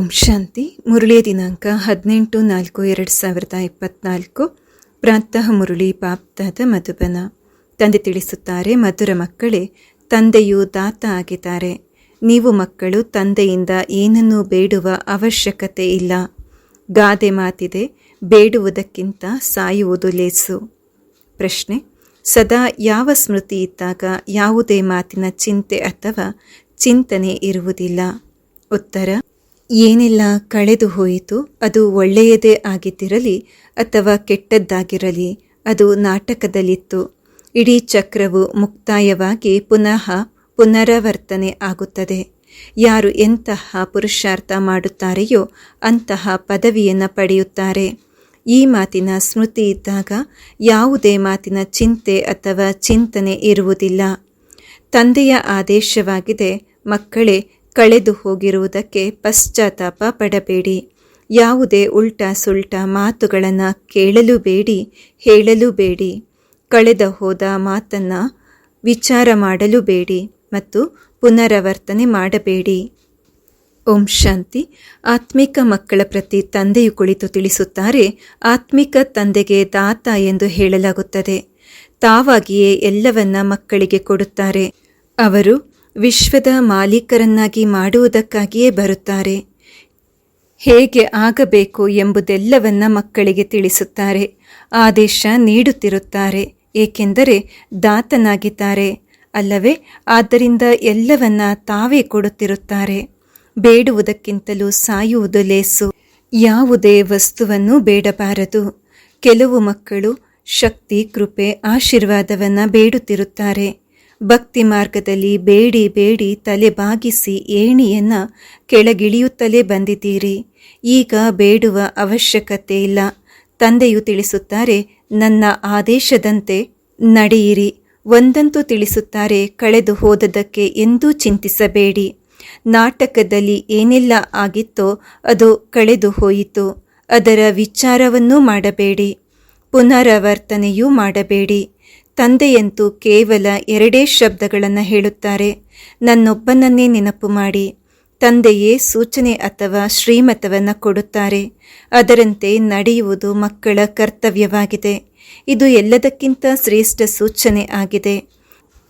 ಓಂ ಶಾಂತಿ. ಮುರಳಿಯ ದಿನಾಂಕ ಹದಿನೆಂಟು ನಾಲ್ಕು ಎರಡು ಸಾವಿರದ ಇಪ್ಪತ್ನಾಲ್ಕು. ಪ್ರಾಂತಃ ಮುರುಳಿ ಪಾಪ್ತಾದ ಮಧುಬನ. ತಂದೆ ತಿಳಿಸುತ್ತಾರೆ, ಮಧುರ ಮಕ್ಕಳೇ, ತಂದೆಯು ದಾತ ಆಗಿದ್ದಾರೆ. ನೀವು ಮಕ್ಕಳು ತಂದೆಯಿಂದ ಏನನ್ನೂ ಬೇಡುವ ಅವಶ್ಯಕತೆ ಇಲ್ಲ. ಗಾದೆ ಮಾತಿದೆ, ಬೇಡುವುದಕ್ಕಿಂತ ಸಾಯುವುದು ಲೇಸು. ಪ್ರಶ್ನೆ, ಸದಾ ಯಾವ ಸ್ಮೃತಿ ಇದ್ದಾಗ ಯಾವುದೇ ಮಾತಿನ ಚಿಂತೆ ಅಥವಾ ಚಿಂತನೆ ಇರುವುದಿಲ್ಲ. ಉತ್ತರ ಏನೆಲ್ಲ, ಕಳೆದು ಹೋಯಿತು. ಅದು ಒಳ್ಳೆಯದೇ ಆಗಿದ್ದಿರಲಿ ಅಥವಾ ಕೆಟ್ಟದ್ದಾಗಿರಲಿ, ಅದು ನಾಟಕದಲ್ಲಿತ್ತು. ಇಡೀ ಚಕ್ರವು ಮುಕ್ತಾಯವಾಗಿ ಪುನಃ ಪುನರಾವರ್ತನೆ ಆಗುತ್ತದೆ. ಯಾರು ಎಂತಹ ಪುರುಷಾರ್ಥ ಮಾಡುತ್ತಾರೆಯೋ ಅಂತಹ ಪದವಿಯನ್ನು ಪಡೆಯುತ್ತಾರೆ. ಈ ಮಾತಿನ ಸ್ಮೃತಿ ಇದ್ದಾಗ ಯಾವುದೇ ಮಾತಿನ ಚಿಂತೆ ಅಥವಾ ಚಿಂತನೆ ಇರುವುದಿಲ್ಲ. ತಂದೆಯ ಆದೇಶವಾಗಿದೆ, ಮಕ್ಕಳೇ ಕಳೆದು ಹೋಗಿರುವುದಕ್ಕೆ ಪಶ್ಚಾತ್ತಾಪ ಪಡಬೇಡಿ. ಯಾವುದೇ ಉಲ್ಟಾ ಸುಲ್ಟ ಮಾತುಗಳನ್ನು ಕೇಳಲು ಬೇಡಿ, ಹೇಳಲು ಬೇಡಿ. ಕಳೆದ ಹೋದ ಮಾತನ್ನು ವಿಚಾರ ಮಾಡಲು ಬೇಡಿ ಮತ್ತು ಪುನರಾವರ್ತನೆ ಮಾಡಬೇಡಿ. ಓಂ ಶಾಂತಿ. ಆತ್ಮಿಕ ಮಕ್ಕಳ ಪ್ರತಿ ತಂದೆಯು ಕುಳಿತು ತಿಳಿಸುತ್ತಾರೆ, ಆತ್ಮಿಕ ತಂದೆಗೆ ದಾತ ಎಂದು ಹೇಳಲಾಗುತ್ತದೆ. ತಾವಾಗಿಯೇ ಎಲ್ಲವನ್ನ ಮಕ್ಕಳಿಗೆ ಕೊಡುತ್ತಾರೆ. ಅವರು ವಿಶ್ವದ ಮಾಲೀಕರನ್ನಾಗಿ ಮಾಡುವುದಕ್ಕಾಗಿಯೇ ಬರುತ್ತಾರೆ. ಹೇಗೆ ಆಗಬೇಕು ಎಂಬುದೆಲ್ಲವನ್ನ ಮಕ್ಕಳಿಗೆ ತಿಳಿಸುತ್ತಾರೆ. ಆದೇಶ ನೀಡುತ್ತಿರುತ್ತಾರೆ. ಏಕೆಂದರೆ ದಾತನಾಗಿದ್ದಾರೆ. ಅಲ್ಲವೇ, ಆದ್ದರಿಂದ ಎಲ್ಲವನ್ನ ತಾವೇ ಕೊಡುತ್ತಿರುತ್ತಾರೆ. ಬೇಡುವುದಕ್ಕಿಂತಲೂ ಸಾಯುವುದು ಲೇಸು. ಯಾವುದೇ ವಸ್ತುವನ್ನು ಬೇಡಬಾರದು. ಕೆಲವು ಮಕ್ಕಳು ಶಕ್ತಿ, ಕೃಪೆ, ಆಶೀರ್ವಾದವನ್ನು ಬೇಡುತ್ತಿರುತ್ತಾರೆ. ಭಕ್ತಿ ಮಾರ್ಗದಲ್ಲಿ ಬೇಡಿ ಬೇಡಿ ತಲೆ ಬಾಗಿಸಿ ಏಣಿಯನ್ನ ಕೆಳಗಿಳಿಯುತ್ತಲೇ ಬಂದಿದ್ದೀರಿ. ಈಗ ಬೇಡುವ ಅವಶ್ಯಕತೆ ಇಲ್ಲ. ತಂದೆಯು ತಿಳಿಸುತ್ತಾರೆ, ನನ್ನ ಆದೇಶದಂತೆ ನಡೆಯಿರಿ. ಒಂದಂತೂ ತಿಳಿಸುತ್ತಾರೆ, ಕಳೆದು ಹೋದದಕ್ಕೆ ಎಂದೂ ಚಿಂತಿಸಬೇಡಿ. ನಾಟಕದಲ್ಲಿ ಏನೆಲ್ಲ ಆಗಿತ್ತೋ ಅದು ಕಳೆದು ಹೋಯಿತು. ಅದರ ವಿಚಾರವನ್ನೂ ಮಾಡಬೇಡಿ. ಪುನರಾವರ್ತನೆಯೂ ಮಾಡಬೇಡಿ. ತಂದೆಯಂತೂ ಕೇವಲ ಎರಡೇ ಶಬ್ದಗಳನ್ನು ಹೇಳುತ್ತಾರೆ. ನನ್ನೊಬ್ಬನನ್ನೇ ನೆನಪು ಮಾಡಿ. ತಂದೆಯೇ ಸೂಚನೆ ಅಥವಾ ಶ್ರೀಮತವನ್ನು ಕೊಡುತ್ತಾರೆ. ಅದರಂತೆ ನಡೆಯುವುದು ಮಕ್ಕಳ ಕರ್ತವ್ಯವಾಗಿದೆ. ಇದು ಎಲ್ಲದಕ್ಕಿಂತ ಶ್ರೇಷ್ಠ ಸೂಚನೆ ಆಗಿದೆ.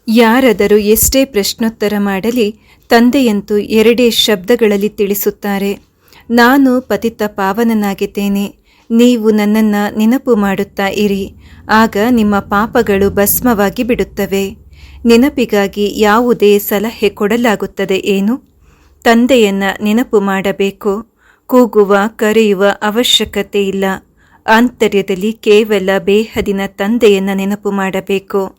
ಯಾರಾದರೂ ಎಷ್ಟೇ ಪ್ರಶ್ನೋತ್ತರ ಮಾಡಲಿ, ತಂದೆಯಂತೂ ಎರಡೇ ಶಬ್ದಗಳಲ್ಲಿ ತಿಳಿಸುತ್ತಾರೆ. ನಾನು ಪತಿತ ಪಾವನನಾಗಿದ್ದೇನೆ. ನೀವು ನನ್ನನ್ನು ನೆನಪು ಮಾಡುತ್ತಾ ಇರಿ. ಆಗ ನಿಮ್ಮ ಪಾಪಗಳು ಭಸ್ಮವಾಗಿ ಬಿಡುತ್ತವೆ. ನೆನಪಿಗಾಗಿ ಯಾವುದೇ ಸಲಹೆ ಕೊಡಲಾಗುತ್ತದೆ ಏನು? ತಂದೆಯನ್ನ ನೆನಪು ಮಾಡಬೇಕು. ಕೂಗುವ, ಕರೆಯುವ ಅವಶ್ಯಕತೆ ಇಲ್ಲ. ಆಂತರ್ಯದಲ್ಲಿ ಕೇವಲ ಬೇಹದಿನ ತಂದೆಯನ್ನ ನೆನಪು ಮಾಡಬೇಕು.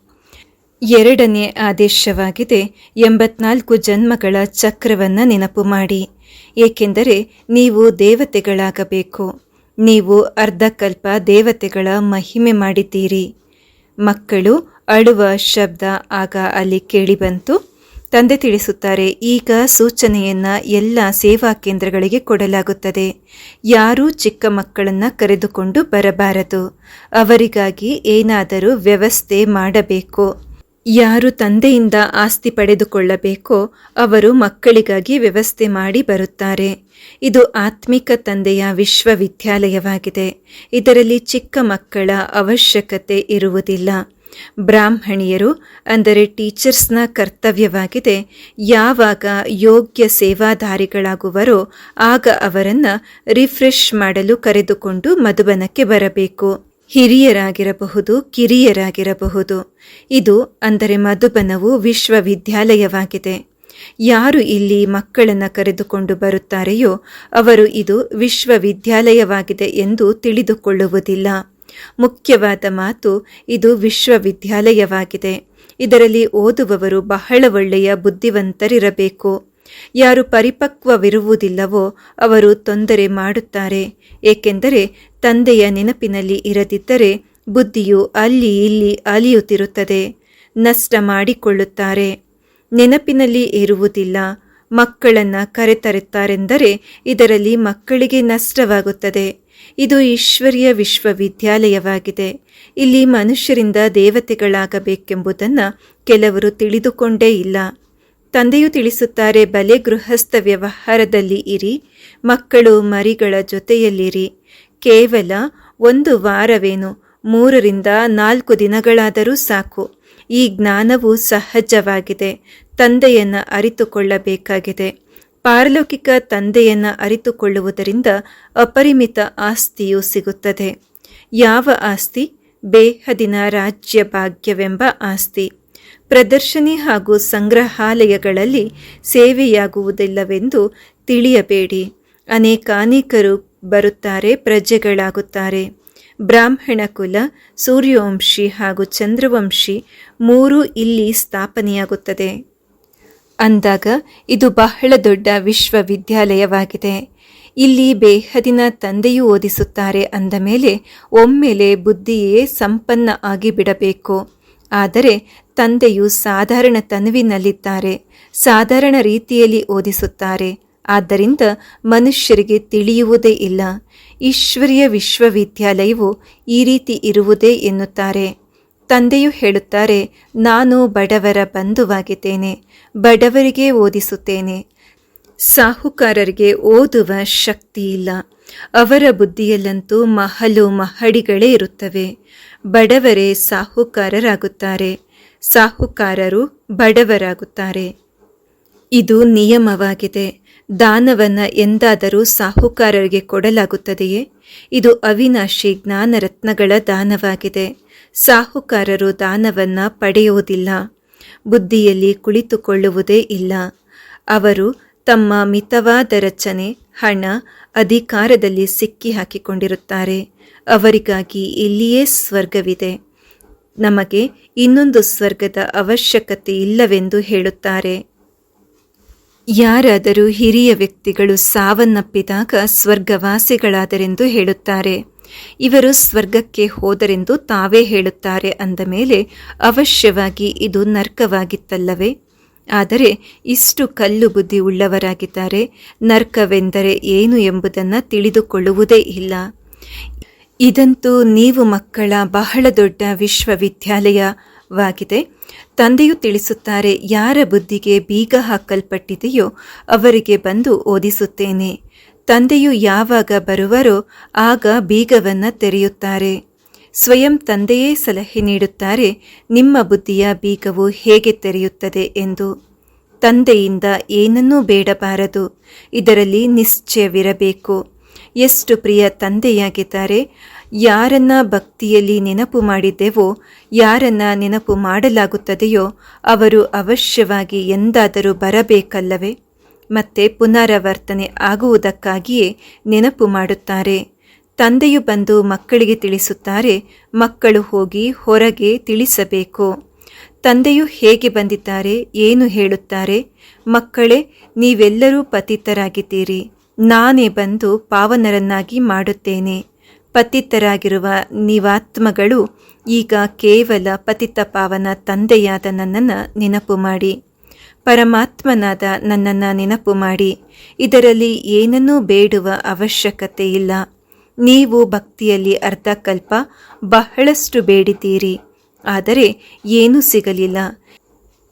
ಎರಡನೇ ಆದೇಶವಾಗಿದೆ, ಎಂಬತ್ನಾಲ್ಕು ಜನ್ಮಗಳ ಚಕ್ರವನ್ನು ನೆನಪು ಮಾಡಿ. ಏಕೆಂದರೆ ನೀವು ದೇವತೆಗಳಾಗಬೇಕು. ನೀವು ಅರ್ಧಕಲ್ಪ ದೇವತೆಗಳ ಮಹಿಮೆ ಮಾಡಿದ್ದೀರಿ. ಮಕ್ಕಳು ಅಳುವ ಶಬ್ದ ಆಗ ಅಲ್ಲಿ ಕೇಳಿಬಂತು. ತಂದೆ ತಿಳಿಸುತ್ತಾರೆ, ಈಗ ಸೂಚನೆಯನ್ನು ಎಲ್ಲ ಸೇವಾ ಕೇಂದ್ರಗಳಿಗೆ ಕೊಡಲಾಗುತ್ತದೆ. ಯಾರೂ ಚಿಕ್ಕ ಮಕ್ಕಳನ್ನು ಕರೆದುಕೊಂಡು ಬರಬಾರದು. ಅವರಿಗಾಗಿ ಏನಾದರೂ ವ್ಯವಸ್ಥೆ ಮಾಡಬೇಕು. ಯಾರು ತಂದೆಯಿಂದ ಆಸ್ತಿ ಪಡೆದುಕೊಳ್ಳಬೇಕೋ ಅವರು ಮಕ್ಕಳಿಗಾಗಿ ವ್ಯವಸ್ಥೆ ಮಾಡಿ ಬರುತ್ತಾರೆ. ಇದು ಆತ್ಮಿಕ ತಂದೆಯ ವಿಶ್ವವಿದ್ಯಾಲಯವಾಗಿದೆ. ಇದರಲ್ಲಿ ಚಿಕ್ಕ ಮಕ್ಕಳ ಅವಶ್ಯಕತೆ ಇರುವುದಿಲ್ಲ. ಬ್ರಾಹ್ಮಣಿಯರು, ಅಂದರೆ ಟೀಚರ್ಸ್ನ ಕರ್ತವ್ಯವಾಗಿದೆ, ಯಾವಾಗ ಯೋಗ್ಯ ಸೇವಾಧಾರಿಗಳಾಗುವರೋ ಆಗ ಅವರನ್ನು ರಿಫ್ರೆಶ್ ಮಾಡಲು ಕರೆದುಕೊಂಡು ಮಧುಬನಕ್ಕೆ ಬರಬೇಕು. ಹಿರಿಯರಾಗಿರಬಹುದು, ಕಿರಿಯರಾಗಿರಬಹುದು. ಇದು ಅಂದರೆ ಮಧುಬನವು ವಿಶ್ವವಿದ್ಯಾಲಯವಾಗಿದೆ. ಯಾರು ಇಲ್ಲಿ ಮಕ್ಕಳನ್ನು ಕರೆದುಕೊಂಡು ಬರುತ್ತಾರೆಯೋ ಅವರು ಇದು ವಿಶ್ವವಿದ್ಯಾಲಯವಾಗಿದೆ ಎಂದು ತಿಳಿದುಕೊಳ್ಳುವುದಿಲ್ಲ. ಮುಖ್ಯವಾದ ಮಾತು ಇದು ವಿಶ್ವವಿದ್ಯಾಲಯವಾಗಿದೆ. ಇದರಲ್ಲಿ ಓದುವವರು ಬಹಳ ಒಳ್ಳೆಯ ಬುದ್ಧಿವಂತರಿರಬೇಕು. ಯಾರು ಪರಿಪಕ್ವವಿರುವುದಿಲ್ಲವೋ ಅವರು ತೊಂದರೆ ಮಾಡುತ್ತಾರೆ. ಏಕೆಂದರೆ ತಂದೆಯ ನೆನಪಿನಲ್ಲಿ ಇರದಿದ್ದರೆ ಬುದ್ಧಿಯು ಅಲ್ಲಿ ಇಲ್ಲಿ ಅಲಿಯುತ್ತಿರುತ್ತದೆ. ನಷ್ಟ ಮಾಡಿಕೊಳ್ಳುತ್ತಾರೆ. ನೆನಪಿನಲ್ಲಿ ಇರುವುದಿಲ್ಲ. ಮಕ್ಕಳನ್ನು ಕರೆತರುತ್ತಾರೆಂದರೆ ಇದರಲ್ಲಿ ಮಕ್ಕಳಿಗೆ ನಷ್ಟವಾಗುತ್ತದೆ. ಇದು ಈಶ್ವರ್ಯ ವಿಶ್ವವಿದ್ಯಾಲಯವಾಗಿದೆ. ಇಲ್ಲಿ ಮನುಷ್ಯರಿಂದ ದೇವತೆಗಳಾಗಬೇಕೆಂಬುದನ್ನು ಕೆಲವರು ತಿಳಿದುಕೊಂಡೇ ಇಲ್ಲ. ತಂದೆಯು ತಿಳಿಸುತ್ತಾರೆ, ಬಲೆ ಗೃಹಸ್ಥ ವ್ಯವಹಾರದಲ್ಲಿ ಇರಿ, ಮಕ್ಕಳು ಮರಿಗಳ ಜೊತೆಯಲ್ಲಿರಿ. ಕೇವಲ ಒಂದು ವಾರವೇನು, ಮೂರರಿಂದ ನಾಲ್ಕು ದಿನಗಳಾದರೂ ಸಾಕು. ಈ ಜ್ಞಾನವು ಸಹಜವಾಗಿದೆ, ತಂದೆಯನ್ನು ಅರಿತುಕೊಳ್ಳಬೇಕಾಗಿದೆ. ಪಾರಲೌಕಿಕ ತಂದೆಯನ್ನು ಅರಿತುಕೊಳ್ಳುವುದರಿಂದ ಅಪರಿಮಿತ ಆಸ್ತಿಯು ಸಿಗುತ್ತದೆ. ಯಾವ ಆಸ್ತಿ? ಬೇಹದಿನ ರಾಜ್ಯ ಭಾಗ್ಯವೆಂಬ ಆಸ್ತಿ. ಪ್ರದರ್ಶನಿ ಹಾಗೂ ಸಂಗ್ರಹಾಲಯಗಳಲ್ಲಿ ಸೇವೆಯಾಗುವುದಿಲ್ಲವೆಂದು ತಿಳಿಯಬೇಡಿ. ಅನೇಕಾನೇಕರು ಬರುತ್ತಾರೆ, ಪ್ರಜೆಗಳಾಗುತ್ತಾರೆ. ಬ್ರಾಹ್ಮಣ ಕುಲ, ಸೂರ್ಯವಂಶಿ ಹಾಗೂ ಚಂದ್ರವಂಶಿ ಮೂರು ಇಲ್ಲಿ ಸ್ಥಾಪನೆಯಾಗುತ್ತದೆ. ಅಂದಾಗ ಇದು ಬಹಳ ದೊಡ್ಡ ವಿಶ್ವವಿದ್ಯಾಲಯವಾಗಿದೆ. ಇಲ್ಲಿ ಬೇಹದಿನ ತಂದೆಯೂ ಓದಿಸುತ್ತಾರೆ ಅಂದ ಮೇಲೆ ಒಮ್ಮೆಲೆ ಬುದ್ಧಿಯೇ ಸಂಪನ್ನ ಆಗಿಬಿಡಬೇಕು. ಆದರೆ ತಂದೆಯು ಸಾಧಾರಣ ತನುವಿನಲ್ಲಿದ್ದಾರೆ, ಸಾಧಾರಣ ರೀತಿಯಲ್ಲಿ ಓದಿಸುತ್ತಾರೆ. ಆದ್ದರಿಂದ ಮನುಷ್ಯರಿಗೆ ತಿಳಿಯುವುದೇ ಇಲ್ಲ. ಈಶ್ವರೀಯ ವಿಶ್ವವಿದ್ಯಾಲಯವು ಈ ರೀತಿ ಇರುವುದೇ ಎನ್ನುತ್ತಾರೆ. ತಂದೆಯು ಹೇಳುತ್ತಾರೆ, ನಾನು ಬಡವರ ಬಂಧುವಾಗಿದ್ದೇನೆ, ಬಡವರಿಗೆ ಓದಿಸುತ್ತೇನೆ. ಸಾಹುಕಾರರಿಗೆ ಓದುವ ಶಕ್ತಿ ಇಲ್ಲ. ಅವರ ಬುದ್ಧಿಯಲ್ಲಂತೂ ಮಹಲು ಮಹಡಿಗಳೇ ಇರುತ್ತವೆ. ಬಡವರೇ ಸಾಹುಕಾರರಾಗುತ್ತಾರೆ. ಸಾಹುಕಾರರು ಬಡವರಾಗುತ್ತಾರೆ. ಇದು ನಿಯಮವಾಗಿದೆ. ದಾನವನ್ನ ಎಂದಾದರೂ ಸಾಹುಕಾರರಿಗೆ ಕೊಡಲಾಗುತ್ತದೆಯೇ? ಇದು ಅವಿನಾಶಿ ಜ್ಞಾನರತ್ನಗಳ ದಾನವಾಗಿದೆ. ಸಾಹುಕಾರರು ದಾನವನ್ನ ಪಡೆಯುವುದಿಲ್ಲ. ಬುದ್ಧಿಯಲ್ಲಿ ಕುಳಿತುಕೊಳ್ಳುವುದೇ ಇಲ್ಲ. ಅವರು ತಮ್ಮ ಮಿತವಾದ ರಚನೆ, ಹಣ ಅಧಿಕಾರದಲ್ಲಿ ಸಿಕ್ಕಿ ಹಾಕಿಕೊಂಡಿರುತ್ತಾರೆ ಅವರಿಗಾಗಿ ಇಲ್ಲಿಯೇ ಸ್ವರ್ಗವಿದೆ. ನಮಗೆ ಇನ್ನೊಂದು ಸ್ವರ್ಗದ ಅವಶ್ಯಕತೆ ಇಲ್ಲವೆಂದು ಹೇಳುತ್ತಾರೆ. ಯಾರಾದರೂ ಹಿರಿಯ ವ್ಯಕ್ತಿಗಳು ಸಾವನ್ನಪ್ಪಿದಾಗ ಸ್ವರ್ಗವಾಸಿಗಳಾದರೆಂದು ಹೇಳುತ್ತಾರೆ. ಇವರು ಸ್ವರ್ಗಕ್ಕೆ ಹೋದರೆಂದು ತಾವೇ ಹೇಳುತ್ತಾರೆ ಅಂದ ಮೇಲೆ ಅವಶ್ಯವಾಗಿ ಇದು ನರ್ಕವಾಗಿತ್ತಲ್ಲವೇ? ಆದರೆ ಇಷ್ಟು ಕಲ್ಲು ಬುದ್ಧಿ ಉಳ್ಳವರಾಗಿದ್ದಾರೆ, ನರ್ಕವೆಂದರೆ ಏನು ಎಂಬುದನ್ನು ತಿಳಿದುಕೊಳ್ಳುವುದೇ ಇಲ್ಲ. ಇದಂತೂ ನೀವು ಮಕ್ಕಳ ಬಹಳ ದೊಡ್ಡ ವಿಶ್ವವಿದ್ಯಾಲಯವಾಗಿದೆ. ತಂದೆಯು ತಿಳಿಸುತ್ತಾರೆ, ಯಾರ ಬುದ್ಧಿಗೆ ಬೀಗ ಹಾಕಲ್ಪಟ್ಟಿದೆಯೋ ಅವರಿಗೆ ಬಂದು ಓದಿಸುತ್ತೇನೆ. ತಂದೆಯು ಯಾವಾಗ ಬರುವರೋ ಆಗ ಬೀಗವನ್ನು ತೆರೆಯುತ್ತಾರೆ. ಸ್ವಯಂ ತಂದೆಯೇ ಸಲಹೆ ನೀಡುತ್ತಾರೆ, ನಿಮ್ಮ ಬುದ್ಧಿಯ ಬೀಗವು ಹೇಗೆ ತೆರೆಯುತ್ತದೆ ಎಂದು. ತಂದೆಯಿಂದ ಏನನ್ನೂ ಬೇಡಬಾರದು, ಇದರಲ್ಲಿ ನಿಶ್ಚಯವಿರಬೇಕು. ಎಷ್ಟು ಪ್ರಿಯ ತಂದೆಯಾಗಿದ್ದಾರೆ ಯಾರನ್ನ ಭಕ್ತಿಯಲ್ಲಿ ನೆನಪು ಮಾಡಿದ್ದೆವೋ, ಯಾರನ್ನ ನೆನಪು ಮಾಡಲಾಗುತ್ತದೆಯೋ, ಅವರು ಅವಶ್ಯವಾಗಿ ಎಂದಾದರೂ ಬರಬೇಕಲ್ಲವೇ? ಮತ್ತೆ ಪುನರಾವರ್ತನೆ ಆಗುವುದಕ್ಕಾಗಿಯೇ ನೆನಪು ಮಾಡುತ್ತಾರೆ. ತಂದೆಯು ಬಂದು ಮಕ್ಕಳಿಗೆ ತಿಳಿಸುತ್ತಾರೆ, ಮಕ್ಕಳು ಹೋಗಿ ಹೊರಗೆ ತಿಳಿಸಬೇಕು. ತಂದೆಯು ಹೇಗೆ ಬಂದಿದ್ದಾರೆ, ಏನು ಹೇಳುತ್ತಾರೆ? ಮಕ್ಕಳೇ, ನೀವೆಲ್ಲರೂ ಪತಿತರಾಗಿದ್ದೀರಿ. ನಾನೇ ಬಂದು ಪಾವನರನ್ನಾಗಿ ಮಾಡುತ್ತೇನೆ. ಪತಿತರಾಗಿರುವ ನೀವಾತ್ಮಗಳು ಈಗ ಕೇವಲ ಪತಿತ ಪಾವನ ತಂದೆಯಾದ ನನ್ನನ್ನು ನೆನಪು ಮಾಡಿ. ಪರಮಾತ್ಮನಾದ ನನ್ನನ್ನು ನೆನಪು ಮಾಡಿ. ಇದರಲ್ಲಿ ಏನನ್ನೂ ಬೇಡುವ ಅವಶ್ಯಕತೆ ಇಲ್ಲ. ನೀವು ಭಕ್ತಿಯಲ್ಲಿ ಅರ್ಧಕಲ್ಪ ಬಹಳಷ್ಟು ಬೇಡಿದ್ದೀರಿ. ಆದರೆ ಏನೂ ಸಿಗಲಿಲ್ಲ.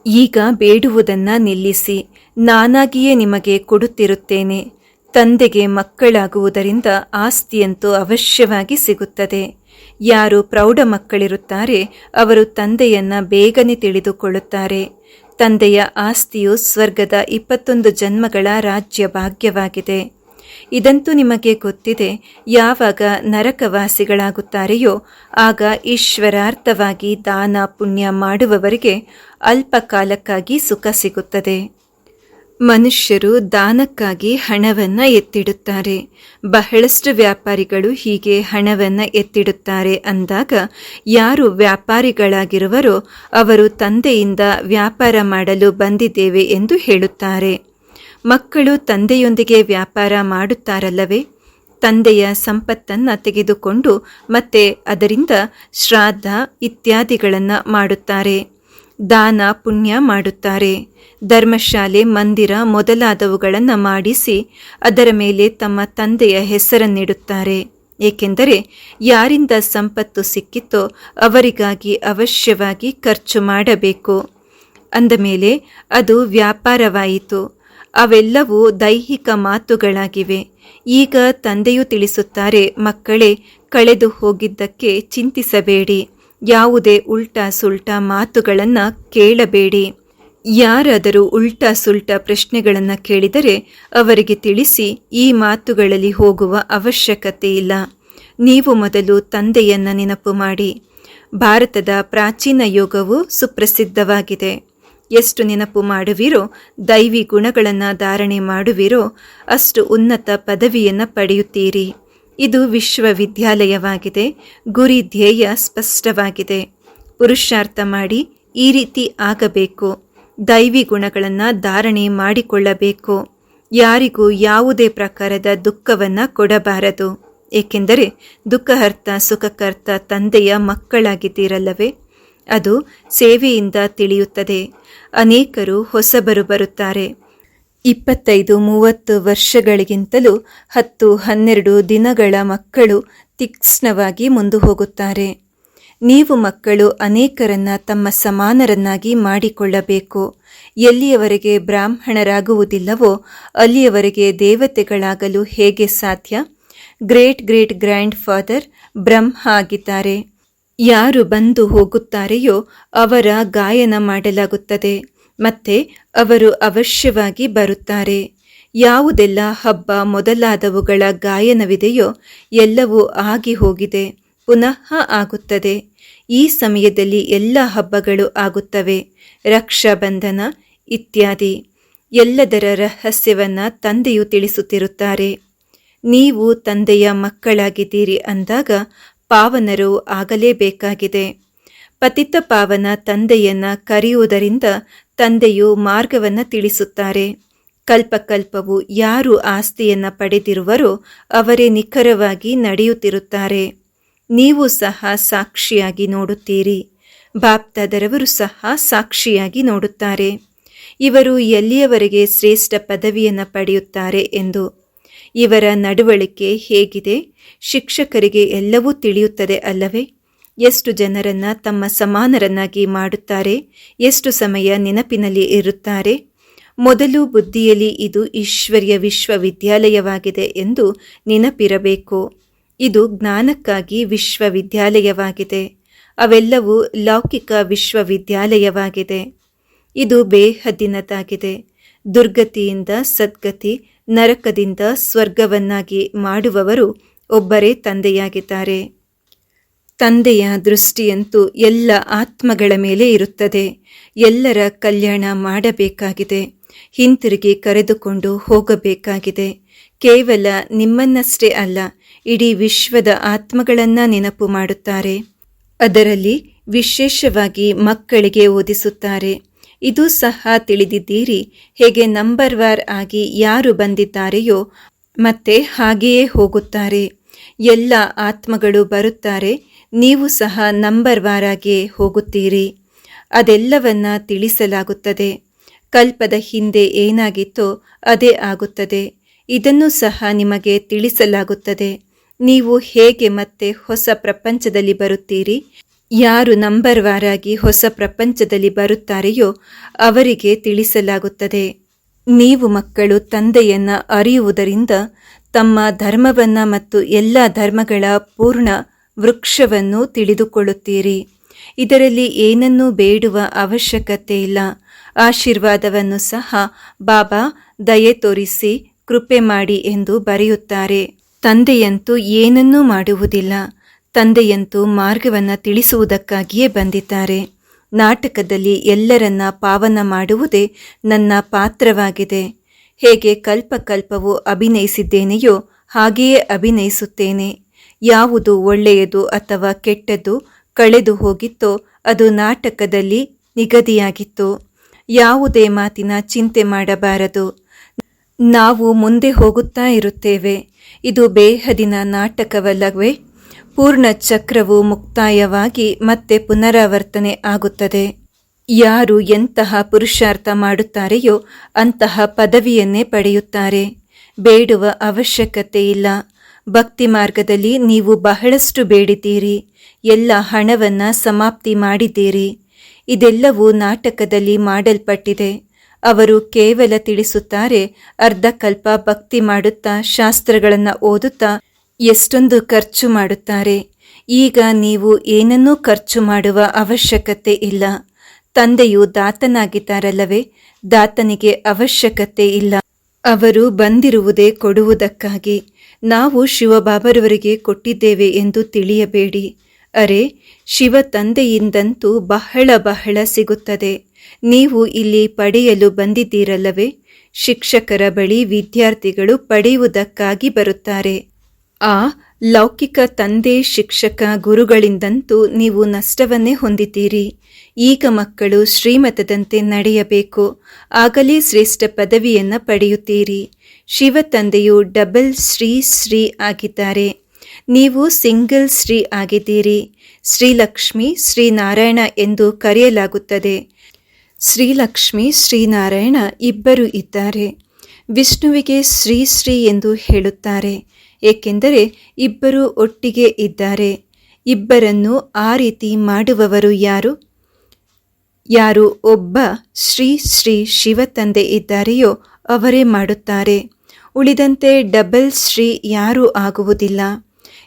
ಈಗ ಬೇಡುವುದನ್ನು ನಿಲ್ಲಿಸಿ. ನಾನಾಗಿಯೇ ನಿಮಗೆ ಕೊಡುತ್ತಿರುತ್ತೇನೆ. ತಂದೆಗೆ ಮಕ್ಕಳಾಗುವುದರಿಂದ ಆಸ್ತಿಯಂತೂ ಅವಶ್ಯವಾಗಿ ಸಿಗುತ್ತದೆ. ಯಾರು ಪ್ರೌಢ ಮಕ್ಕಳಿರುತ್ತಾರೆ, ಅವರು ತಂದೆಯನ್ನ ಬೇಗನೆ ತಿಳಿದುಕೊಳ್ಳುತ್ತಾರೆ. ತಂದೆಯ ಆಸ್ತಿಯು ಸ್ವರ್ಗದ ಇಪ್ಪತ್ತೊಂದು ಜನ್ಮಗಳ ರಾಜ್ಯ ಭಾಗ್ಯವಾಗಿದೆ. ಇದಂತೂ ನಿಮಗೆ ಗೊತ್ತಿದೆ, ಯಾವಾಗ ನರಕವಾಸಿಗಳಾಗುತ್ತಾರೆಯೋ, ಆಗ ಈಶ್ವರಾರ್ಥವಾಗಿ ದಾನ ಪುಣ್ಯ ಮಾಡುವವರಿಗೆ ಅಲ್ಪ ಕಾಲಕ್ಕಾಗಿ ಸುಖ ಸಿಗುತ್ತದೆ. ಮನುಷ್ಯರು ದಾನಕ್ಕಾಗಿ ಹಣವನ್ನು ಎತ್ತಿಡುತ್ತಾರೆ. ಬಹಳಷ್ಟು ವ್ಯಾಪಾರಿಗಳು ಹೀಗೆ ಹಣವನ್ನು ಎತ್ತಿಡುತ್ತಾರೆ ಅಂದಾಗ ಯಾರು ವ್ಯಾಪಾರಿಗಳಾಗಿರುವರೋ ಅವರು ತಂದೆಯಿಂದ ವ್ಯಾಪಾರ ಮಾಡಲು ಬಂದಿದ್ದೇವೆ ಎಂದು ಹೇಳುತ್ತಾರೆ. ಮಕ್ಕಳು ತಂದೆಯೊಂದಿಗೆ ವ್ಯಾಪಾರ ಮಾಡುತ್ತಾರಲ್ಲವೇ? ತಂದೆಯ ಸಂಪತ್ತನ್ನು ತೆಗೆದುಕೊಂಡು ಮತ್ತೆ ಅದರಿಂದ ಶ್ರಾದ್ದ ಇತ್ಯಾದಿಗಳನ್ನು ಮಾಡುತ್ತಾರೆ. ದಾನ ಪುಣ್ಯ ಮಾಡುತ್ತಾರೆ. ಧರ್ಮಶಾಲೆ, ಮಂದಿರ ಮೊದಲಾದವುಗಳನ್ನು ಮಾಡಿಸಿ ಅದರ ಮೇಲೆ ತಮ್ಮ ತಂದೆಯ ಹೆಸರನ್ನಿಡುತ್ತಾರೆ. ಏಕೆಂದರೆ ಯಾರಿಂದ ಸಂಪತ್ತು ಸಿಕ್ಕಿತೋ ಅವರಿಗಾಗಿ ಅವಶ್ಯವಾಗಿ ಖರ್ಚು ಮಾಡಬೇಕು. ಅಂದ ಮೇಲೆ ಅದು ವ್ಯಾಪಾರವಾಯಿತು. ಅವೆಲ್ಲವೂ ದೈಹಿಕ ಮಾತುಗಳಾಗಿವೆ. ಈಗ ತಂದೆಯು ತಿಳಿಸುತ್ತಾರೆ, ಮಕ್ಕಳೇ, ಕಳೆದು ಹೋಗಿದ್ದಕ್ಕೆ ಚಿಂತಿಸಬೇಡಿ. ಯಾವುದೇ ಉಲ್ಟಾ ಸುಲ್ಟಾ ಮಾತುಗಳನ್ನು ಕೇಳಬೇಡಿ. ಯಾರಾದರೂ ಉಲ್ಟಾ ಸುಲ್ಟಾ ಪ್ರಶ್ನೆಗಳನ್ನು ಕೇಳಿದರೆ ಅವರಿಗೆ ತಿಳಿಸಿ ಈ ಮಾತುಗಳಲ್ಲಿ ಹೋಗುವ ಅವಶ್ಯಕತೆ ಇಲ್ಲ. ನೀವು ಮೊದಲು ತಂದೆಯನ್ನ ನೆನಪು ಮಾಡಿ. ಭಾರತದ ಪ್ರಾಚೀನ ಯೋಗವು ಸುಪ್ರಸಿದ್ಧವಾಗಿದೆ. ಎಷ್ಟು ನೆನಪು ಮಾಡುವಿರೋ, ದೈವಿ ಗುಣಗಳನ್ನು ಧಾರಣೆ ಮಾಡುವಿರೋ, ಅಷ್ಟು ಉನ್ನತ ಪದವಿಯನ್ನು ಪಡೆಯುತ್ತೀರಿ. ಇದು ವಿಶ್ವವಿದ್ಯಾಲಯವಾಗಿದೆ, ಗುರಿ ಧ್ಯೇಯ ಸ್ಪಷ್ಟವಾಗಿದೆ. ಪುರುಷಾರ್ಥ ಮಾಡಿ ಈ ರೀತಿ ಆಗಬೇಕು. ದೈವಿ ಗುಣಗಳನ್ನು ಧಾರಣೆ ಮಾಡಿಕೊಳ್ಳಬೇಕು. ಯಾರಿಗೂ ಯಾವುದೇ ಪ್ರಕಾರದ ದುಃಖವನ್ನು ಕೊಡಬಾರದು. ಏಕೆಂದರೆ ದುಃಖಹರ್ತ, ಸುಖಕರ್ತ ತಂದೆಯ ಮಕ್ಕಳಾಗಿದ್ದೀರಲ್ಲವೇ? ಅದು ಸೇವೆಯಿಂದ ತಿಳಿಯುತ್ತದೆ. ಅನೇಕರು ಹೊಸಬರು ಬರುತ್ತಾರೆ. ಇಪ್ಪತ್ತೈದು ಮೂವತ್ತು ವರ್ಷಗಳಿಗಿಂತಲೂ ಹತ್ತು ಹನ್ನೆರಡು ದಿನಗಳ ಮಕ್ಕಳು ತೀಕ್ಷ್ಣವಾಗಿ ಮುಂದು ಹೋಗುತ್ತಾರೆ. ನೀವು ಮಕ್ಕಳು ಅನೇಕರನ್ನ ತಮ್ಮ ಸಮಾನರನ್ನಾಗಿ ಮಾಡಿಕೊಳ್ಳಬೇಕು. ಎಲ್ಲಿಯವರೆಗೆ ಬ್ರಾಹ್ಮಣರಾಗುವುದಿಲ್ಲವೋ ಅಲ್ಲಿಯವರೆಗೆ ದೇವತೆಗಳಾಗಲು ಹೇಗೆ ಸಾಧ್ಯ? Great great grand father Brahma ಆಗಿದ್ದಾರೆ. ಯಾರು ಬಂದು ಹೋಗುತ್ತಾರೆಯೋ ಅವರ ಗಾಯನ ಮಾಡಲಾಗುತ್ತದೆ. ಮತ್ತೆ ಅವರು ಅವಶ್ಯವಾಗಿ ಬರುತ್ತಾರೆ. ಯಾವುದೆಲ್ಲ ಹಬ್ಬ ಮೊದಲಾದವುಗಳ ಗಾಯನವಿದೆಯೋ ಎಲ್ಲವೂ ಆಗಿ ಹೋಗಿದೆ, ಪುನಃ ಆಗುತ್ತದೆ. ಈ ಸಮಯದಲ್ಲಿ ಎಲ್ಲ ಹಬ್ಬಗಳು ಆಗುತ್ತವೆ. ರಕ್ಷಾಬಂಧನ ಇತ್ಯಾದಿ. ಎಲ್ಲದರ ರಹಸ್ಯವನ್ನು ತಂದೆಯು ತಿಳಿಸುತ್ತಿರುತ್ತಾರೆ. ನೀವು ತಂದೆಯ ಮಕ್ಕಳಾಗಿದ್ದೀರಿ ಅಂದಾಗ ಪಾವನರು ಆಗಲೇಬೇಕಾಗಿದೆ. ಪತಿತ ಪಾವನ ತಂದೆಯನ್ನ ಕರೆಯುವುದರಿಂದ ತಂದೆಯು ಮಾರ್ಗವನ್ನು ತಿಳಿಸುತ್ತಾರೆ. ಕಲ್ಪಕಲ್ಪವು ಯಾರು ಆಸ್ತಿಯನ್ನ ಪಡೆದಿರುವರೋ ಅವರೇ ನಿಖರವಾಗಿ ನಡೆಯುತ್ತಿರುತ್ತಾರೆ. ನೀವು ಸಹ ಸಾಕ್ಷಿಯಾಗಿ ನೋಡುತ್ತೀರಿ. ಬಾಪ್ತಾದರವರು ಸಹ ಸಾಕ್ಷಿಯಾಗಿ ನೋಡುತ್ತಾರೆ. ಇವರು ಎಲ್ಲಿಯವರೆಗೆ ಶ್ರೇಷ್ಠ ಪದವಿಯನ್ನು ಪಡೆಯುತ್ತಾರೆ ಎಂದು. ಇವರ ನಡವಳಿಕೆ ಹೇಗಿದೆ? ಶಿಕ್ಷಕರಿಗೆ ಎಲ್ಲವೂ ತಿಳಿಯುತ್ತದೆ ಅಲ್ಲವೇ? ಎಷ್ಟು ಜನರನ್ನ ತಮ್ಮ ಸಮಾನರನ್ನಾಗಿ ಮಾಡುತ್ತಾರೆ, ಎಷ್ಟು ಸಮಯ ನೆನಪಿನಲ್ಲಿ ಇರುತ್ತಾರೆ? ಮೊದಲು ಬುದ್ಧಿಯಲ್ಲಿ ಇದು ಈಶ್ವರ್ಯ ವಿಶ್ವವಿದ್ಯಾಲಯವಾಗಿದೆ ಎಂದು ನೆನಪಿರಬೇಕು. ಇದು ಜ್ಞಾನಕ್ಕಾಗಿ ವಿಶ್ವವಿದ್ಯಾಲಯವಾಗಿದೆ. ಅವೆಲ್ಲವೂ ಲೌಕಿಕ ವಿಶ್ವವಿದ್ಯಾಲಯವಾಗಿದೆ. ಇದು ಬೇಹದ್ದಿನದಾಗಿದೆ ದುರ್ಗತಿಯಿಂದ ಸದ್ಗತಿ, ನರಕದಿಂದ ಸ್ವರ್ಗವನ್ನಾಗಿ ಮಾಡುವವರು ಒಬ್ಬರೇ ತಂದೆಯಾಗಿದ್ದಾರೆ. ತಂದೆಯ ದೃಷ್ಟಿಯಂತೂ ಎಲ್ಲ ಆತ್ಮಗಳ ಮೇಲೆ ಇರುತ್ತದೆ. ಎಲ್ಲರ ಕಲ್ಯಾಣ ಮಾಡಬೇಕಾಗಿದೆ. ಹಿಂತಿರುಗಿ ಕರೆದುಕೊಂಡು ಹೋಗಬೇಕಾಗಿದೆ. ಕೇವಲ ನಿಮ್ಮನ್ನಷ್ಟೇ ಅಲ್ಲ, ಇಡೀ ವಿಶ್ವದ ಆತ್ಮಗಳನ್ನ ನೆನಪು ಮಾಡುತ್ತಾರೆ. ಅದರಲ್ಲಿ ವಿಶೇಷವಾಗಿ ಮಕ್ಕಳಿಗೆ ಓದಿಸುತ್ತಾರೆ. ಇದು ಸಹ ತಿಳಿದಿದ್ದೀರಿ, ಹೇಗೆ ನಂಬರ್ ವಾರ್ ಆಗಿ ಯಾರು ಬಂದಿದ್ದಾರೆಯೋ ಮತ್ತೆ ಹಾಗೆಯೇ ಹೋಗುತ್ತಾರೆ. ಎಲ್ಲ ಆತ್ಮಗಳು ಬರುತ್ತಾರೆ, ನೀವು ಸಹ ನಂಬರ್ ವಾರಾಗಿ ಹೋಗುತ್ತೀರಿ. ಅದೆಲ್ಲವನ್ನ ತಿಳಿಸಲಾಗುತ್ತದೆ. ಕಲ್ಪದ ಹಿಂದೆ ಏನಾಗಿತ್ತೋ ಅದೇ ಆಗುತ್ತದೆ. ಇದನ್ನು ಸಹ ನಿಮಗೆ ತಿಳಿಸಲಾಗುತ್ತದೆ. ನೀವು ಹೇಗೆ ಮತ್ತೆ ಹೊಸ ಪ್ರಪಂಚದಲ್ಲಿ ಬರುತ್ತೀರಿ? ಯಾರು ನಂಬರ್ ವಾರಾಗಿ ಹೊಸ ಪ್ರಪಂಚದಲ್ಲಿ ಬರುತ್ತಾರೆಯೋ ಅವರಿಗೆ ತಿಳಿಸಲಾಗುತ್ತದೆ. ನೀವು ಮಕ್ಕಳು, ತಂದೆಯನ್ನ ಅರಿಯುವುದರಿಂದ ತಮ್ಮ ಧರ್ಮವನ್ನ ಮತ್ತು ಎಲ್ಲ ಧರ್ಮಗಳ ಪೂರ್ಣ ವೃಕ್ಷವನ್ನು ತಿಳಿದುಕೊಳ್ಳುತ್ತೀರಿ. ಇದರಲ್ಲಿ ಏನನ್ನೂ ಬೇಡುವ ಅವಶ್ಯಕತೆ ಇಲ್ಲ. ಆಶೀರ್ವಾದವನ್ನು ಸಹ ಬಾಬಾ ದಯೆ ತೋರಿಸಿ ಕೃಪೆ ಮಾಡಿ ಎಂದು ಬರೆಯುತ್ತಾರೆ. ತಂದೆಯಂತೂ ಏನನ್ನೂ ಮಾಡುವುದಿಲ್ಲ. ತಂದೆಯಂತೂ ಮಾರ್ಗವನ್ನು ತಿಳಿಸುವುದಕ್ಕಾಗಿಯೇ ಬಂದಿದ್ದಾರೆ. ನಾಟಕದಲ್ಲಿ ಎಲ್ಲರನ್ನ ಪಾವನ ಮಾಡುವುದೇ ನನ್ನ ಪಾತ್ರವಾಗಿದೆ. ಹೇಗೆ ಕಲ್ಪಕಲ್ಪವು ಅಭಿನಯಿಸಿದ್ದೇನೆಯೋ ಹಾಗೆಯೇ ಅಭಿನಯಿಸುತ್ತೇನೆ. ಯಾವುದು ಒಳ್ಳೆಯದು ಅಥವಾ ಕೆಟ್ಟದ್ದು ಕಳೆದು ಹೋಗಿತ್ತೋ ಅದು ನಾಟಕದಲ್ಲಿ ನಿಗದಿಯಾಗಿತ್ತು. ಯಾವುದೇ ಮಾತಿನ ಚಿಂತೆ ಮಾಡಬಾರದು. ನಾವು ಮುಂದೆ ಹೋಗುತ್ತಾ ಇರುತ್ತೇವೆ. ಇದು ಬೇಹದಿನ ನಾಟಕವಲ್ಲವೇ? ಪೂರ್ಣ ಚಕ್ರವು ಮುಕ್ತಾಯವಾಗಿ ಮತ್ತೆ ಪುನರಾವರ್ತನೆ ಆಗುತ್ತದೆ. ಯಾರು ಎಂತಹ ಪುರುಷಾರ್ಥ ಮಾಡುತ್ತಾರೆಯೋ ಅಂತಹ ಪದವಿಯನ್ನೇ ಪಡೆಯುತ್ತಾರೆ. ಬೇಡುವ ಅವಶ್ಯಕತೆ ಇಲ್ಲ. ಭಕ್ತಿ ಮಾರ್ಗದಲ್ಲಿ ನೀವು ಬಹಳಷ್ಟು ಬೇಡಿದ್ದೀರಿ. ಎಲ್ಲ ಹಣವನ್ನ ಸಮಾಪ್ತಿ ಮಾಡಿದ್ದೀರಿ. ಇದೆಲ್ಲವೂ ನಾಟಕದಲ್ಲಿ ಮಾಡಲ್ಪಟ್ಟಿದೆ. ಅವರು ಕೇವಲ ತಿಳಿಸುತ್ತಾರೆ ಅರ್ಧಕಲ್ಪ ಭಕ್ತಿ ಮಾಡುತ್ತಾ, ಶಾಸ್ತ್ರಗಳನ್ನು ಓದುತ್ತಾ ಎಷ್ಟೊಂದು ಖರ್ಚು ಮಾಡುತ್ತಾರೆ. ಈಗ ನೀವು ಏನನ್ನೂ ಖರ್ಚು ಮಾಡುವ ಅವಶ್ಯಕತೆ ಇಲ್ಲ. ತಂದೆಯು ದಾತನಾಗಿದ್ದಾರಲ್ಲವೇ? ದಾತನಿಗೆ ಅವಶ್ಯಕತೆ ಇಲ್ಲ. ಅವರು ಬಂದಿರುವುದೇ ಕೊಡುವುದಕ್ಕಾಗಿ. ನಾವು ಶಿವಬಾಬರವರಿಗೆ ಕೊಟ್ಟಿದ್ದೇವೆ ಎಂದು ತಿಳಿಯಬೇಡಿ. ಅರೆ ಶಿವ ತಂದೆಯಿಂದಂತೂ ಬಹಳ ಬಹಳ ಸಿಗುತ್ತದೆ. ನೀವು ಇಲ್ಲಿ ಪಡೆಯಲು ಬಂದಿದ್ದೀರಲ್ಲವೇ? ಶಿಕ್ಷಕರ ಬಳಿ ವಿದ್ಯಾರ್ಥಿಗಳು ಪಡೆಯುವುದಕ್ಕಾಗಿ ಬರುತ್ತಾರೆ. ಆ ಲೌಕಿಕ ತಂದೆ, ಶಿಕ್ಷಕ ಗುರುಗಳಿಂದಂತೂ ನೀವು ನಷ್ಟವನ್ನೇ ಹೊಂದಿದ್ದೀರಿ. ಈಗ ಮಕ್ಕಳು ಶ್ರೀಮತದಂತೆ ನಡೆಯಬೇಕು. ಆಗಲೇ ಶ್ರೇಷ್ಠ ಪದವಿಯನ್ನು ಪಡೆಯುತ್ತೀರಿ. ಶಿವ ತಂದೆಯು ಡಬಲ್ ಶ್ರೀ ಶ್ರೀ ಆಗಿದ್ದಾರೆ. ನೀವು ಸಿಂಗಲ್ ಶ್ರೀ ಆಗಿದ್ದೀರಿ. ಶ್ರೀಲಕ್ಷ್ಮಿ ಶ್ರೀನಾರಾಯಣ ಎಂದು ಕರೆಯಲಾಗುತ್ತದೆ. ಶ್ರೀಲಕ್ಷ್ಮಿ ಶ್ರೀನಾರಾಯಣ ಇಬ್ಬರು ಇದ್ದಾರೆ. ವಿಷ್ಣುವಿಗೆ ಶ್ರೀ ಶ್ರೀ ಎಂದು ಹೇಳುತ್ತಾರೆ. ಏಕೆಂದರೆ ಇಬ್ಬರು ಒಟ್ಟಿಗೆ ಇದ್ದಾರೆ. ಇಬ್ಬರನ್ನು ಆ ರೀತಿ ಮಾಡುವವರು ಯಾರು? ಯಾರು ಒಬ್ಬ ಶ್ರೀ ಶ್ರೀ ಶಿವ ತಂದೆ ಇದ್ದಾರೆಯೋ ಅವರೇ ಮಾಡುತ್ತಾರೆ. ಉಳಿದಂತೆ ಡಬಲ್ ಶ್ರೀ ಯಾರೂ ಆಗುವುದಿಲ್ಲ.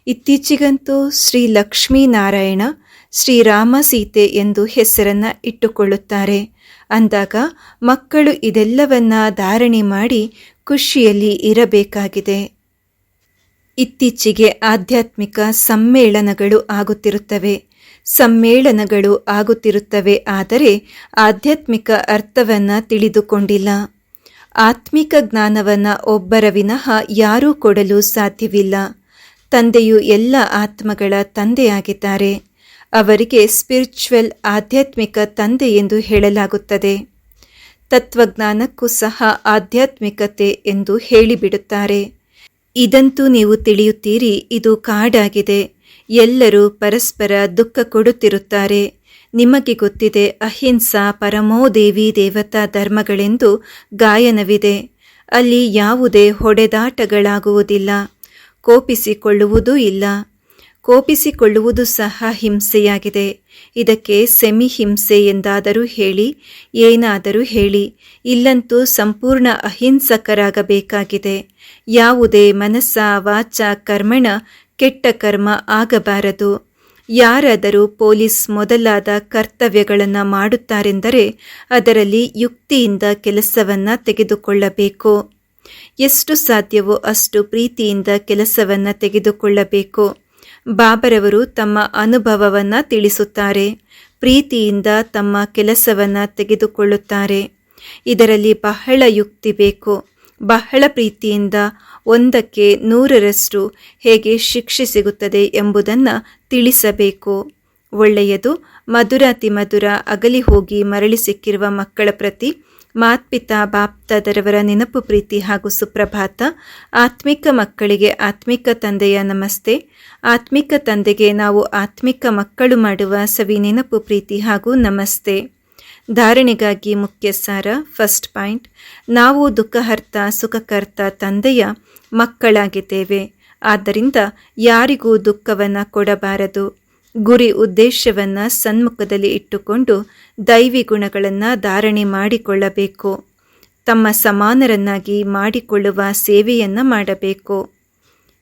ಇತ್ತೀಚೆಗಂತೂ ಶ್ರೀ ಲಕ್ಷ್ಮೀನಾರಾಯಣ ಶ್ರೀರಾಮ ಸೀತೆ ಎಂದು ಹೆಸರನ್ನು ಇಟ್ಟುಕೊಳ್ಳುತ್ತಾರೆ. ಅಂದಾಗ ಮಕ್ಕಳು ಇದೆಲ್ಲವನ್ನ ಧಾರಣೆ ಮಾಡಿ ಖುಷಿಯಲ್ಲಿ ಇರಬೇಕಾಗಿದೆ. ಇತ್ತೀಚೆಗೆ ಆಧ್ಯಾತ್ಮಿಕ ಸಮ್ಮೇಳನಗಳು ಆಗುತ್ತಿರುತ್ತವೆ. ಸಮ್ಮೇಳನಗಳು ಆಗುತ್ತಿರುತ್ತವೆ ಆದರೆ ಆಧ್ಯಾತ್ಮಿಕ ಅರ್ಥವನ್ನು ತಿಳಿದುಕೊಂಡಿಲ್ಲ. ಆತ್ಮಿಕ ಜ್ಞಾನವನ್ನು ಒಬ್ಬರ ವಿನಃ ಯಾರೂ ಕೊಡಲು ಸಾಧ್ಯವಿಲ್ಲ. ತಂದೆಯು ಎಲ್ಲ ಆತ್ಮಗಳ ತಂದೆಯಾಗಿದ್ದಾರೆ. ಅವರಿಗೆ ಸ್ಪಿರಿಚುವಲ್ ಆಧ್ಯಾತ್ಮಿಕ ತಂದೆ ಎಂದು ಹೇಳಲಾಗುತ್ತದೆ. ತತ್ವಜ್ಞಾನಕ್ಕೂ ಸಹ ಆಧ್ಯಾತ್ಮಿಕತೆ ಎಂದು ಹೇಳಿಬಿಡುತ್ತಾರೆ. ಇದಂತೂ ನೀವು ತಿಳಿಯುತ್ತೀರಿ, ಇದು ಕಾಡಾಗಿದೆ. ಎಲ್ಲರೂ ಪರಸ್ಪರ ದುಃಖ ಕೊಡುತ್ತಿರುತ್ತಾರೆ. ನಿಮಗೆ ಗೊತ್ತಿದೆ, ಅಹಿಂಸಾ ಪರಮೋ ದೇವಿ ದೇವತಾ ಧರ್ಮಗಳೆಂದು ಗಾಯನವಿದೆ. ಅಲ್ಲಿ ಯಾವುದೇ ಹೊಡೆದಾಟಗಳಾಗುವುದಿಲ್ಲ, ಕೋಪಿಸಿಕೊಳ್ಳುವುದೂ ಇಲ್ಲ. ಕೋಪಿಸಿಕೊಳ್ಳುವುದು ಸಹ ಹಿಂಸೆಯಾಗಿದೆ. ಇದಕ್ಕೆ ಸೆಮಿ ಹಿಂಸೆ ಎಂದಾದರೂ ಹೇಳಿ, ಏನಾದರೂ ಹೇಳಿ, ಇಲ್ಲಂತೂ ಸಂಪೂರ್ಣ ಅಹಿಂಸಕರಾಗಬೇಕಾಗಿದೆ. ಯಾವುದೇ ಮನಸ್ಸ, ವಾಚ, ಕರ್ಮಣ, ಕೆಟ್ಟ ಕರ್ಮ ಆಗಬಾರದು. ಯಾರಾದರೂ ಪೊಲೀಸ್ ಮೊದಲಾದ ಕರ್ತವ್ಯಗಳನ್ನು ಮಾಡುತ್ತಾರೆಂದರೆ ಅದರಲ್ಲಿ ಯುಕ್ತಿಯಿಂದ ಕೆಲಸವನ್ನು ತೆಗೆದುಕೊಳ್ಳಬೇಕು. ಎಷ್ಟು ಸಾಧ್ಯವೋ ಅಷ್ಟು ಪ್ರೀತಿಯಿಂದ ಕೆಲಸವನ್ನು ತೆಗೆದುಕೊಳ್ಳಬೇಕು. ಬಾಬರವರು ತಮ್ಮ ಅನುಭವವನ್ನು ತಿಳಿಸುತ್ತಾರೆ, ಪ್ರೀತಿಯಿಂದ ತಮ್ಮ ಕೆಲಸವನ್ನು ತೆಗೆದುಕೊಳ್ಳುತ್ತಾರೆ. ಇದರಲ್ಲಿ ಬಹಳ ಯುಕ್ತಿ ಬೇಕು. ಬಹಳ ಪ್ರೀತಿಯಿಂದ ಒಂದಕ್ಕೆ ನೂರರಷ್ಟು ಹೇಗೆ ಶಿಕ್ಷೆ ಸಿಗುತ್ತದೆ ಎಂಬುದನ್ನು ತಿಳಿಸಬೇಕು. ಒಳ್ಳೆಯದು ಮಧುರಾತಿ ಮಧುರ ಅಗಲಿ ಹೋಗಿ ಮರಳಿ ಸಿಕ್ಕಿರುವ ಮಕ್ಕಳ ಪ್ರತಿ ಮಾತ್ಪಿತಾ ಬಾಪ್ತದರವರ ನೆನಪು ಪ್ರೀತಿ ಹಾಗೂ ಸುಪ್ರಭಾತ. ಆತ್ಮಿಕ ಮಕ್ಕಳಿಗೆ ಆತ್ಮಿಕ ತಂದೆಯ ನಮಸ್ತೆ. ಆತ್ಮಿಕ ತಂದೆಗೆ ನಾವು ಆತ್ಮಿಕ ಮಕ್ಕಳು ಮಾಡುವ ಸವಿ ನೆನಪು ಪ್ರೀತಿ ಹಾಗೂ ನಮಸ್ತೆ. ಧಾರಣೆಗಾಗಿ ಮುಖ್ಯ ಸಾರ ಫಸ್ಟ್ ಪಾಯಿಂಟ್. ನಾವು ದುಃಖಹರ್ತ, ಸುಖಕರ್ತ ತಂದೆಯ ಮಕ್ಕಳಾಗಿದ್ದೇವೆ. ಆದ್ದರಿಂದ ಯಾರಿಗೂ ದುಃಖವನ್ನು ಕೊಡಬಾರದು. ಗುರಿ ಉದ್ದೇಶವನ್ನು ಸನ್ಮುಖದಲ್ಲಿ ಇಟ್ಟುಕೊಂಡು ದೈವಿ ಗುಣಗಳನ್ನು ಧಾರಣೆ ಮಾಡಿಕೊಳ್ಳಬೇಕು. ತಮ್ಮ ಸಮಾನರನ್ನಾಗಿ ಮಾಡಿಕೊಳ್ಳುವ ಸೇವೆಯನ್ನು ಮಾಡಬೇಕು.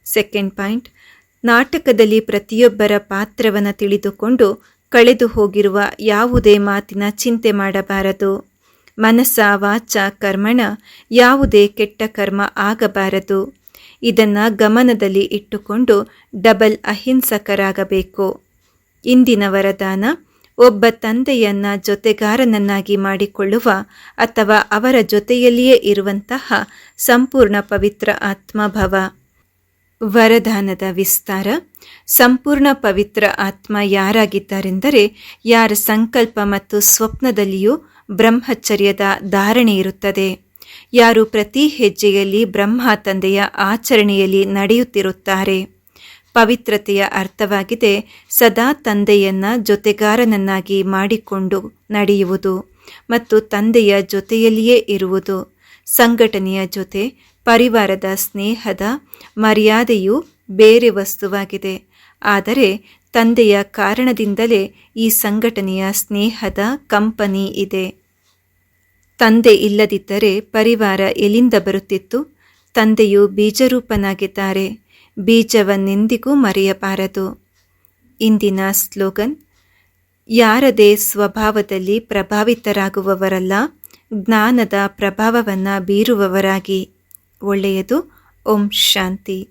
ಸೆಕೆಂಡ್ ಪಾಯಿಂಟ್, ನಾಟಕದಲ್ಲಿ ಪ್ರತಿಯೊಬ್ಬರ ಪಾತ್ರವನ್ನು ತಿಳಿದುಕೊಂಡು ಕಳೆದು ಹೋಗಿರುವ ಯಾವುದೇ ಮಾತಿನ ಚಿಂತೆ ಮಾಡಬಾರದು. ಮನಸ್ಸ, ವಾಚ, ಕರ್ಮಣ ಯಾವುದೇ ಕೆಟ್ಟ ಕರ್ಮ ಆಗಬಾರದು. ಇದನ್ನು ಗಮನದಲ್ಲಿ ಇಟ್ಟುಕೊಂಡು ಡಬಲ್ ಅಹಿಂಸಕರಾಗಬೇಕು. ಇಂದಿನ ವರದಾನ ಒಬ್ಬ ತಂದೆಯನ್ನ ಜೊತೆಗಾರನನ್ನಾಗಿ ಮಾಡಿಕೊಳ್ಳುವ ಅಥವಾ ಅವರ ಜೊತೆಯಲ್ಲಿಯೇ ಇರುವಂತಹ ಸಂಪೂರ್ಣ ಪವಿತ್ರ ಆತ್ಮಭವ. ವರದಾನದ ವಿಸ್ತಾರ, ಸಂಪೂರ್ಣ ಪವಿತ್ರ ಆತ್ಮ ಯಾರಾಗಿದ್ದಾರೆಂದರೆ ಯಾರ ಸಂಕಲ್ಪ ಮತ್ತು ಸ್ವಪ್ನದಲ್ಲಿಯೂ ಬ್ರಹ್ಮಚರ್ಯದ ಧಾರಣೆ ಇರುತ್ತದೆ. ಯಾರು ಪ್ರತಿ ಹೆಜ್ಜೆಯಲ್ಲಿ ಬ್ರಹ್ಮ ತಂದೆಯ ಆಚರಣೆಯಲ್ಲಿ ನಡೆಯುತ್ತಿರುತ್ತಾರೆ. ಪವಿತ್ರತೆಯ ಅರ್ಥವಾಗಿದೆ. ಸದಾ ತಂದೆಯನ್ನ ಜೊತೆಗಾರನನ್ನಾಗಿ ಮಾಡಿಕೊಂಡು ನಡೆಯುವುದು ಮತ್ತು ತಂದೆಯ ಜೊತೆಯಲ್ಲಿಯೇ ಇರುವುದು. ಸಂಘಟನೆಯ ಜೊತೆ, ಪರಿವಾರದ ಸ್ನೇಹದ ಮರ್ಯಾದೆಯು ಬೇರೆ ವಸ್ತುವಾಗಿದೆ. ಆದರೆ ತಂದೆಯ ಕಾರಣದಿಂದಲೇ ಈ ಸಂಘಟನೆಯ ಸ್ನೇಹದ ಕಂಪನಿ ಇದೆ. ತಂದೆ ಇಲ್ಲದಿದ್ದರೆ ಪರಿವಾರ ಎಲ್ಲಿಂದ ಬರುತ್ತಿತ್ತು? ತಂದೆಯು ಬೀಜರೂಪನಾಗಿದ್ದಾರೆ. ಬೀಜವನ್ನೆಂದಿಗೂ ಮರೆಯಬಾರದು. ಇಂದಿನ ಸ್ಲೋಗನ್ ಯಾರದೇ ಸ್ವಭಾವದಲ್ಲಿ ಪ್ರಭಾವಿತರಾಗುವವರಲ್ಲ ಜ್ಞಾನದ ಪ್ರಭಾವವನ್ನು ಬೀರುವವರಾಗಿ. ಒಳ್ಳೆಯದು. ಓಂ ಶಾಂತಿ.